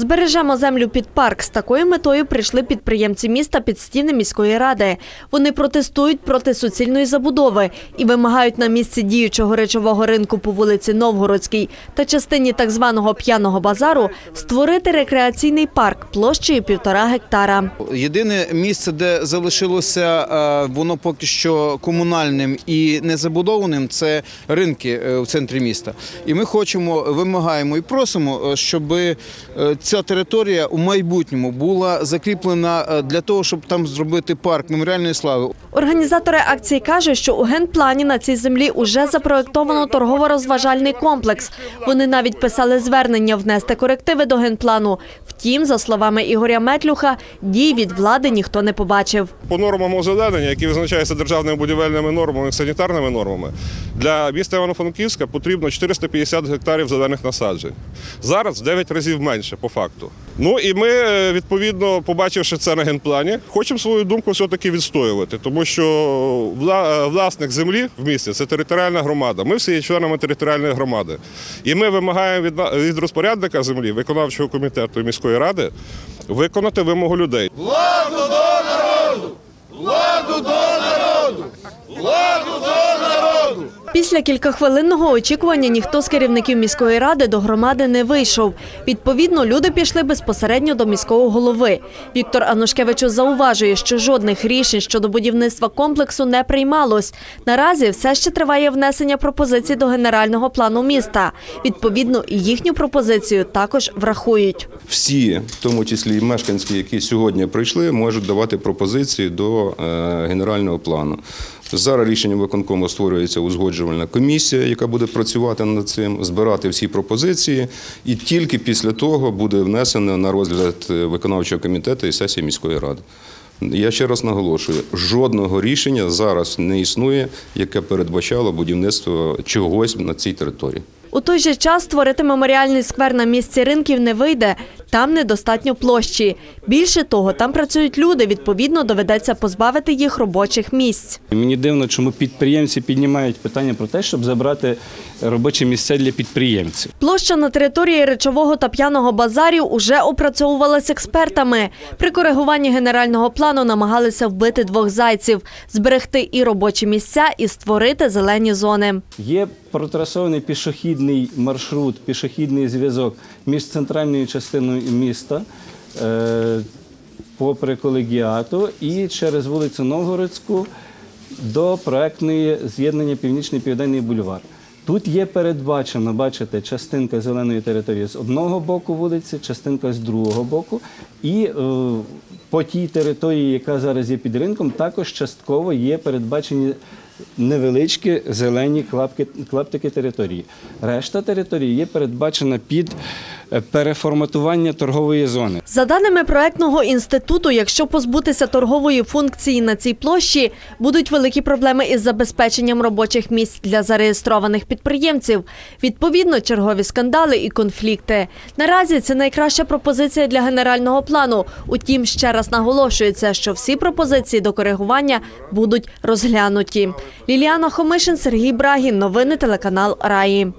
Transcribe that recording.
Збережемо землю під парк. З такою метою прийшли підприємці міста під стіни міської ради. Вони протестують проти суцільної забудови і вимагають на місці діючого речового ринку по вулиці Новгородській та частині так званого п'яного базару створити рекреаційний парк площею півтора гектара. Єдине місце, де залишилося е, воно поки що комунальним і незабудованим, це ринки е, в центрі міста. І ми хочемо, вимагаємо і просимо, е, щоб е, ця територія у майбутньому була закріплена е, для того, щоб там зробити парк меморіальної слави. Організатори акції кажуть, що у генплані на цій землі уже запроектовано торгово-розважальний комплекс. Вони навіть писали звернення внести корективи до генплану. Втім, за словами Ігоря Метлюха, дій від влади ніхто не побачив. По нормам озеленення, які визначаються державними будівельними нормами і санітарними нормами, для міста Івано-Франківська потрібно 450 гектарів зелених насаджень. Зараз в 9 разів менше по факту. Ну і ми, е, відповідно, побачивши це на генплані, хочемо свою думку все-таки відстоювати, тому що е, власник землі в місті це територіальна громада. Ми всі є членами територіальної громади. І ми вимагаємо від, від розпорядника землі, виконавчого комітету міської ради виконати вимогу людей. Після кількахвилинного очікування ніхто з керівників міської ради до громади не вийшов. Відповідно, люди пішли безпосередньо до міського голови. Віктор Анушкевичу зауважує, що жодних рішень щодо будівництва комплексу не приймалось. Наразі все ще триває внесення пропозицій до генерального плану міста. Відповідно, і їхню пропозицію також врахують. всі, в тому числі і мешканці, які сьогодні прийшли, можуть давати пропозиції до е, генерального плану. Зараз рішенням виконкому створюється узгоджувальна комісія, яка буде працювати над цим, збирати всі пропозиції, і тільки після того буде внесено на розгляд е, виконавчого комітету і сесії міської ради. Я ще раз наголошую: жодного рішення зараз не існує, яке передбачало будівництво чогось на цій території. У той же час створити меморіальний сквер на місці ринків не вийде. Там недостатньо площі. Більше того, там працюють люди. Відповідно, доведеться позбавити їх робочих місць. Мені дивно, чому підприємці піднімають питання про те, щоб забрати робочі місця для підприємців. Площа на території речового та п'яного базарів уже опрацьовувалась експертами. При коригуванні генерального плану намагалися вбити двох зайців, зберегти і робочі місця, і створити зелені зони. Є протрасований пішохідний маршрут, пішохідний зв'язок між центральною частиною міста. е, Попри колегіату і через вулицю Новгородську до проектної з'єднання Північний Південний бульвар. Тут є передбачено, бачите, частинка зеленої території з одного боку вулиці, частинка з другого боку. І е, по тій території, яка зараз є під ринком, також частково є передбачені невеличкі зелені клаптики території. Решта території є передбачена під переформатування торгової зони. За даними проектного інституту, якщо позбутися торгової функції на цій площі, будуть великі проблеми із забезпеченням робочих місць для зареєстрованих підприємців. Відповідно, чергові скандали і конфлікти. Наразі це найкраща пропозиція для генерального плану. Утім, ще раз наголошується, що всі пропозиції до коригування будуть розглянуті. Ліліана Хомишин, Сергій Брагін. Новини телеканал Раї.